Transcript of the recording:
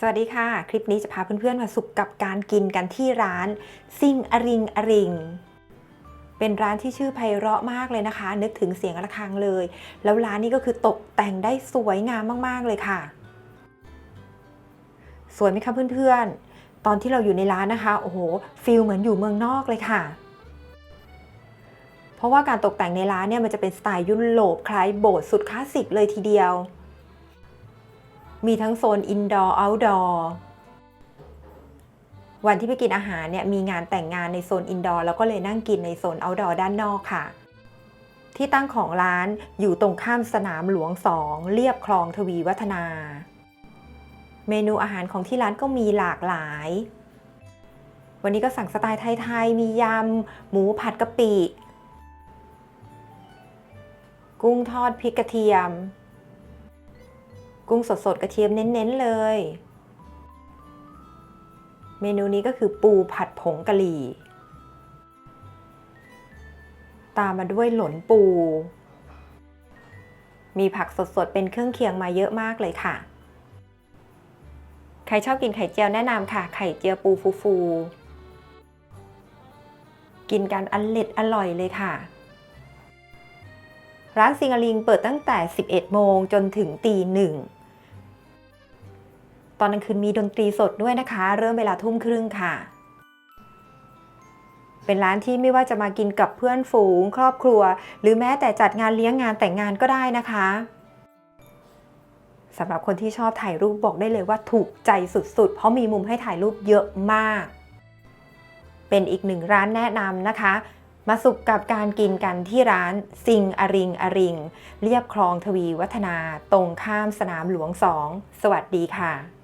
สวัสดีค่ะ คลิปนี้จะพาเพื่อนๆมาสุขกับการกินกันที่ร้านซิงอริงอริง เป็นร้านที่ชื่อไพเราะมากเลยนะคะ นึกถึงเสียงะระฆังเลย แล้วร้านนี้ก็คือตกแต่งได้สวยงามมากๆเลยค่ะ สวยไหมคะเพื่อนๆ ตอนที่เราอยู่ในร้านนะคะโอ้โหฟิลเหมือนอยู่เมืองนอกเลยค่ะ เพราะว่าการตกแต่งในร้านเนี่ยมันจะเป็นสไตล์ยุโรปคล้ายโบสถ์สุดคลาสสิกเลยทีเดียว มีทั้งโซนอินดอร์เอาท์ดอร์วันที่ไปกินอาหารเนี่ยมีงานแต่งงานในโซนอินดอร์แล้วก็เลยนั่งกินในโซนเอาท์ดอร์ด้านนอกค่ะ ที่ตั้งของร้านอยู่ตรงข้ามสนามหลวงสองเรียบคลองทวีวัฒนา เมนูอาหารของที่ร้านก็มีหลากหลาย วันนี้ก็สั่งสไตล์ไทยๆมียำหมูผัดกะปิ กุ้งทอดพริกกระเทียม กุ้งสดๆกระเทียมเน้นๆเลย เมนูนี้ก็คือปูผัดผงกะหรี่ ตามมาด้วยหลนปู มีผักสดๆเป็นเครื่องเคียงมาเยอะมากเลยค่ะ ใครชอบกินไข่เจียวแนะนำค่ะ ไข่เจียวปูฟูๆ กินกันอร่อยอร่อยเลยค่ะร้านซิงอลิงเปิดตั้งแต่ 11 โมงจนถึงตีหนึ่ง ตอนกลางคืนมีดนตรีสดด้วยนะคะ เริ่มเวลาทุ่มครึ่งค่ะ เป็นร้านที่ไม่ว่าจะมากินกับเพื่อนฝูง ครอบครัว หรือแม้แต่จัดงานเลี้ยงงานแต่งงานก็ได้นะคะสำหรับคนที่ชอบถ่ายรูปบอกได้เลยว่าถูกใจสุดๆ เพราะมีมุมให้ถ่ายรูปเยอะมาก เป็นอีกหนึ่งร้านแนะนำนะคะ มาสุขกับการกินกันที่ร้านซิงอริงอริง เรียบคลองทวีวัฒนา ตรงข้ามสนามหลวงสอง สวัสดีค่ะ